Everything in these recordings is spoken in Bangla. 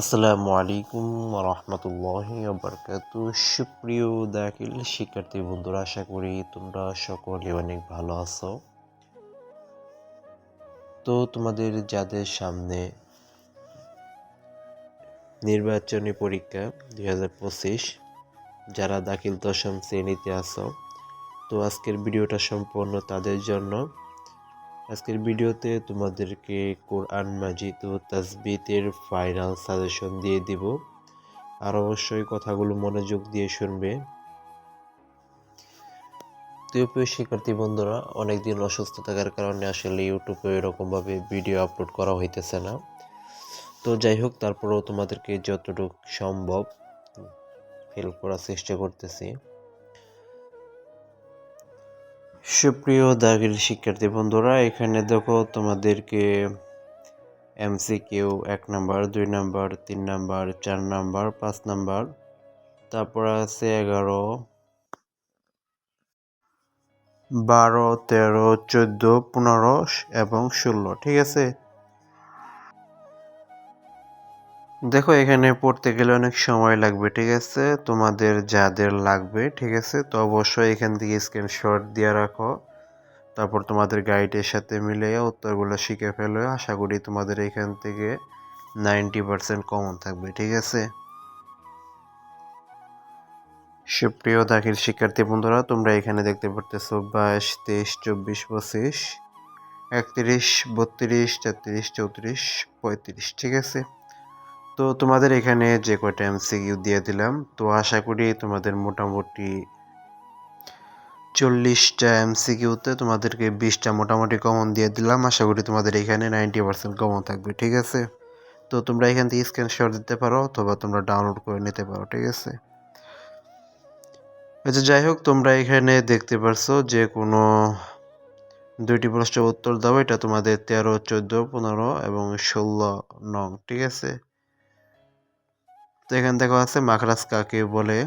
আসসালামু আলাইকুম রহমতুল্লাহি বরকাত সুপ্রিয় দাখিল শিক্ষার্থী বন্ধুরা, আশা করি তোমরা সকলে অনেক ভালো আছো। তো তোমাদের যাদের সামনে নির্বাচনী পরীক্ষা দুই হাজার পঁচিশ, যারা দাখিল দশম শ্রেণীতে আছো, তো আজকের ভিডিওটা সম্পূর্ণ তাদের জন্য। আজকের ভিডিওতে তোমাদেরকে কোরআন মাজিদ ও তাজবিতের ফাইনাল সাজেশন দিয়ে দিব। আর অবশ্যই কথাগুলো মনোযোগ দিয়ে শুনবে। প্রিয় শিক্ষার্থী বন্ধুরা, অনেকদিন অসুস্থ থাকার কারণে আসলে ইউটিউবে এরকমভাবে ভিডিও আপলোড করা হইতেছে না। তো যাই হোক, তারপরেও তোমাদেরকে যতটুকু সম্ভব হেল্প করার চেষ্টা করতেছি। সুপ্রিয় দাগিল শিক্ষার্থী বন্ধুরা, এখানে দেখো তোমাদেরকে এমসিকিউ এক নাম্বার, দুই নাম্বার, তিন নাম্বার, চার নাম্বার, পাঁচ নাম্বার, তারপর আছে এগারো, বারো, তেরো, চোদ্দ, পনেরো এবং ষোলো, ঠিক আছে? দেখো, এখানে পড়তে গেলে অনেক সময় লাগবে, ঠিক আছে? তোমাদের যাদের লাগবে, ঠিক আছে? তো অবশ্যই এখান থেকে স্ক্রিনশট দিয়ে রাখো। তারপর তোমাদের গাইডের সাথে মিলে উত্তরগুলো শিখে ফেলো। আশা করি তোমাদের এখান থেকে নাইনটি পার্সেন্ট কমন থাকবে, ঠিক আছে? সুপ্রিয় দাখিল শিক্ষার্থী বন্ধুরা, তোমরা এখানে দেখতে পারতেছো বাইশ, তেইশ, চব্বিশ, পঁচিশ, একত্রিশ, বত্রিশ, তেত্রিশ, চৌত্রিশ, পঁয়ত্রিশ, ঠিক আছে? তো তোমাদের এখানে যে কয়টা এমসিকিউ দিয়ে দিলাম, তো আশা করি তোমাদের মোটামুটি চল্লিশটা এমসিকিউতে তোমাদেরকে বিশটা মোটামুটি কমন দিয়ে দিলাম। আশা করি তোমাদের এখানে নাইনটি পার্সেন্ট কমন থাকবে, ঠিক আছে? তো তোমরা এখান থেকে স্ক্রিনশট দিতে পারো অথবা তোমরা ডাউনলোড করে নিতে পারো, ঠিক আছে? আচ্ছা যাই হোক, তোমরা এখানে দেখতে পারছ যে কোনো দুইটি প্রশ্নের উত্তর দাও। এটা তোমাদের তেরো, চোদ্দ, পনেরো এবং ষোলো নং, ঠিক আছে? তো এখান থেকে আছে মাখরাজ কাকে বলে।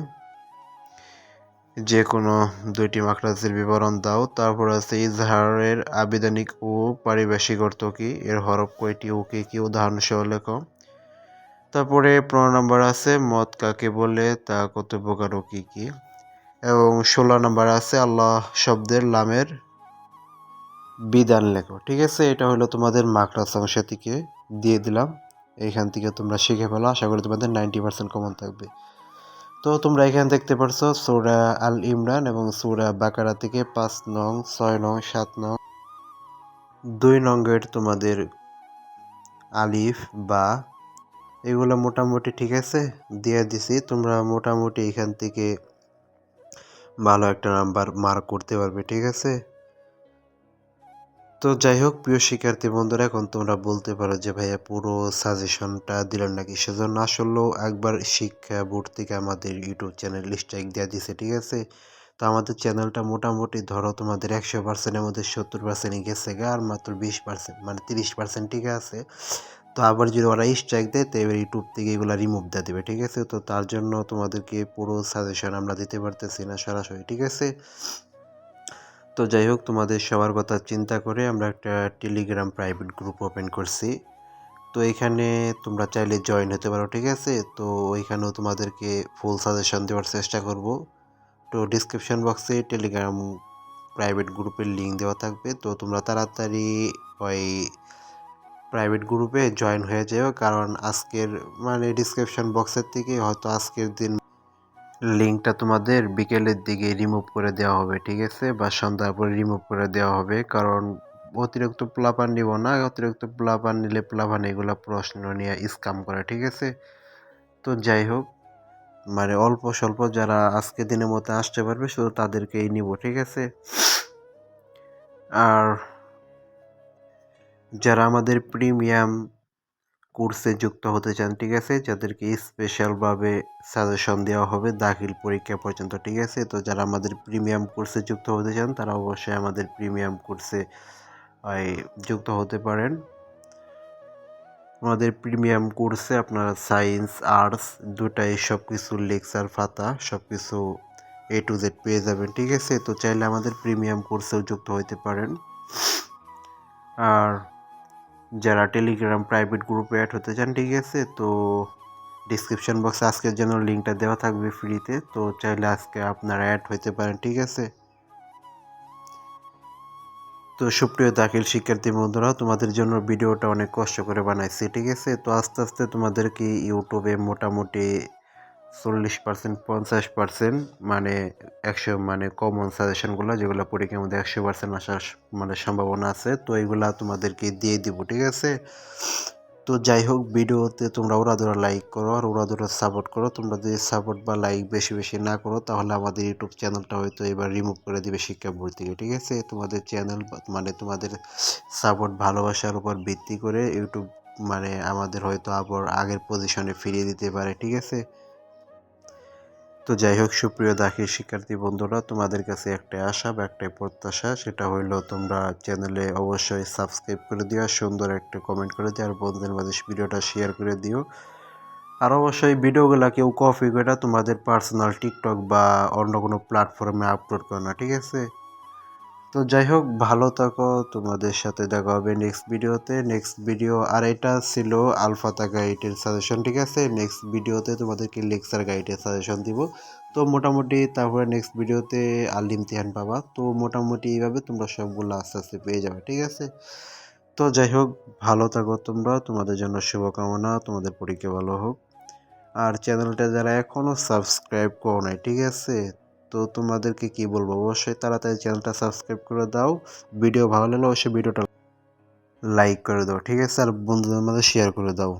যে কোনো দুইটি মাখরাজের বিবরণ দাও। তারপর আছে, ইজহারের আবিধানিক ও পারিভাষিক অর্থ কী? এর হরফ কয়টি ও কি কী? উদাহরণ সহ লেখ। তারপরে পনেরো নম্বর আছে মদ কাকে বলে? তা কত প্রকার ও কী কী? এবং ষোলো নম্বর আছে, আল্লাহ শব্দের লামের বিধান লেখো। ঠিক আছে, এটা হলো তোমাদের মাখরাজ অংশ থেকে দিয়ে দিলাম। এইখান থেকে তোমরা শিখে ফেলো। আশা করি তোমাদের নাইনটি পার্সেন্ট কমন থাকবে। তো তোমরা এখানে দেখতে পারছ, সৌরা আল ইমরান এবং সৌরা বাকারা থেকে পাঁচ নং, ছয় নং, সাত নং, দুই নঙ্গের তোমাদের আলিফ, বা, এগুলো মোটামুটি ঠিক আছে? দিয়ে দিছি। তোমরা মোটামুটি এখান থেকে ভালো একটা নাম্বার মার্ক করতে পারবে, ঠিক আছে? তো যাই হোক, প্রিয় শিক্ষার্থী বন্ধুরা, এখন তোমরা বলতে পারো যে ভাইয়া পুরো সাজেশনটা দিলেন নাকি? সেজন্য আসলেও একবার শিক্ষা বোর্ড থেকে আমাদের ইউটিউব চ্যানেল স্ট্রাইক দেওয়া দিছে, ঠিক আছে? তো আমাদের চ্যানেলটা মোটামুটি ধরো তোমাদের একশো পার্সেন্টের মধ্যে সত্তর পার্সেন্টই গেছে গা, আর মাত্র বিশ পার্সেন্ট মানে তিরিশ পার্সেন্ট ঠিক আছে। তো আবার যদি ওরা স্ট্রাইক দেয়, তো এবার ইউটিউব থেকে এগুলো রিমুভ দিয়ে দেবে, ঠিক আছে? তো তার জন্য তোমাদেরকে পুরো সাজেশন আমরা দিতে পারতেছি না সরাসরি, ঠিক আছে? তো যাই হোক, তোমাদের সবার কথা চিন্তা করে আমরা একটা টেলিগ্রাম প্রাইভেট গ্রুপ ওপেন করছি। তো এখানে তোমরা চাইলে জয়েন হতে পারো, ঠিক আছে? তো ওইখানেও তোমাদেরকে ফুল সাজেশন দেওয়ার চেষ্টা করব। তো ডিসক্রিপশন বক্সে টেলিগ্রাম প্রাইভেট গ্রুপের লিঙ্ক দেওয়া থাকবে। তো তোমরা তাড়াতাড়ি ওই প্রাইভেট গ্রুপে জয়েন হয়ে যাও, কারণ আজকের মানে ডিসক্রিপশন বক্সের থেকে হয়তো আজকের দিন লিঙ্কটা তোমাদের বিকেলের দিকে রিমুভ করে দেওয়া হবে, ঠিক আছে? বা সন্ধ্যার পরে রিমুভ করে দেওয়া হবে, কারণ অতিরিক্ত প্লাপান নিব না, অতিরিক্ত প্লাপান নিলে প্লাপান এগুলো প্রশ্ন নিয়ে স্কাম করে, ঠিক আছে? তো যাই হোক মানে অল্প স্বল্প যারা আজকে দিনের মতো আসতে পারবে, শুধু তাদেরকেই নিব, ঠিক আছে? আর যারা আমাদের প্রিমিয়াম কোর্সে যুক্ত হতে চান, ঠিক আছে? যাদেরকে স্পেশালভাবে সাজেশন দেওয়া হবে দাখিল পরীক্ষা পর্যন্ত, ঠিক আছে? তো যারা আমাদের প্রিমিয়াম কোর্সে যুক্ত হতে চান, তারা অবশ্যই আমাদের প্রিমিয়াম কোর্সে যুক্ত হতে পারেন। আমাদের প্রিমিয়াম কোর্সে আপনারা সায়েন্স আর্টস দুটাই সব কিছু লেকচার ফাতা সব কিছু এ টু জেড পেয়ে যাবেন, ঠিক আছে? তো চাইলে আমাদের প্রিমিয়াম কোর্সেও যুক্ত হতে পারেন। আর যারা টেলিগ্রাম প্রাইভেট গ্রুপে অ্যাড হতে চান, ঠিক আছে? তো ডিসক্রিপশন বক্সে আজকের জন্য লিঙ্কটা দেওয়া থাকবে ফ্রিতে তো চাইলে আজকে আপনারা অ্যাড হতে পারেন, ঠিক আছে? তো সুপ্রিয় দাখিল শিক্ষার্থী বন্ধুরা, তোমাদের জন্য ভিডিওটা অনেক কষ্ট করে বানাইছি, ঠিক আছে? তো আস্তে আস্তে তোমাদেরকে ইউটিউবে মোটামুটি চল্লিশ পার্সেন্ট, পঞ্চাশ পার্সেন্ট মানে একশো মানে কমন সাজেশনগুলো যেগুলো পরীক্ষার মধ্যে একশো পার্সেন্ট আসার মানে সম্ভাবনা আছে, তো এইগুলা তোমাদেরকে দিয়ে দিব, ঠিক আছে? তো যাই হোক, ভিডিওতে তোমরা ওরা ধরা লাইক করো আর ওরা ধরা সাপোর্ট করো। তোমরা যদি সাপোর্ট বা লাইক বেশি বেশি না করো, তাহলে আমাদের ইউটিউব চ্যানেলটা হয়তো এবার রিমুভ করে দিবে শিক্ষা বোর্ড থেকে, ঠিক আছে? তোমাদের চ্যানেল মানে তোমাদের সাপোর্ট ভালোবাসার উপর ভিত্তি করে ইউটিউব মানে আমাদের হয়তো আবার আগের পজিশনে ফিরিয়ে দিতে পারে, ঠিক আছে? তো যাই হোক, সুপ্রিয় দাখিল শিক্ষার্থী বন্ধুরা, তোমাদের কাছে একটাই আশা বা একটাই প্রত্যাশা, সেটা হইল তোমরা চ্যানেলে অবশ্যই সাবস্ক্রাইব করে দিও সুন্দর একটা কমেন্ট করে দিও, আর বন্ধুদের মাঝে ভিডিওটা শেয়ার করে দিও। আর অবশ্যই ভিডিওগুলো কেউ কপি করে তোমাদের পার্সোনাল টিকটক বা অন্য কোনো প্ল্যাটফর্মে আপলোড করো না, ঠিক আছে? তো যাই হোক, ভালো থাকো, তোমাদের সাথে দেখা হবে নেক্সট ভিডিওতে নেক্সট ভিডিও আর এটা ছিল আলফাতা গাইডের সাজেশন ঠিক আছে? নেক্সট ভিডিওতে তোমাদেরকে লেকচার গাইডের সাজেশন দিব। তো মোটামুটি তারপরে নেক্সট ভিডিওতে আল ইমতিহান পাবা তো মোটামুটি এইভাবে তোমরা সবগুলো আস্তে আস্তে পেয়ে যাবে, ঠিক আছে? তো যাই হোক, ভালো থাকো তোমরা। তোমাদের জন্য শুভকামনা। তোমাদের পরীক্ষা ভালো হোক। আর চ্যানেলটা যারা এখনও সাবস্ক্রাইব করো নাই, ঠিক আছে? তো তোমাদেরকে কি বলব? অবশ্যই তাড়াতাড়ি চ্যানেলটা সাবস্ক্রাইব করে দাও। ভিডিও ভালো লাগলে অবশ্যই ভিডিওটা লাইক করে দাও, ঠিক আছে? আর বন্ধুদের মধ্যে শেয়ার করে দাও।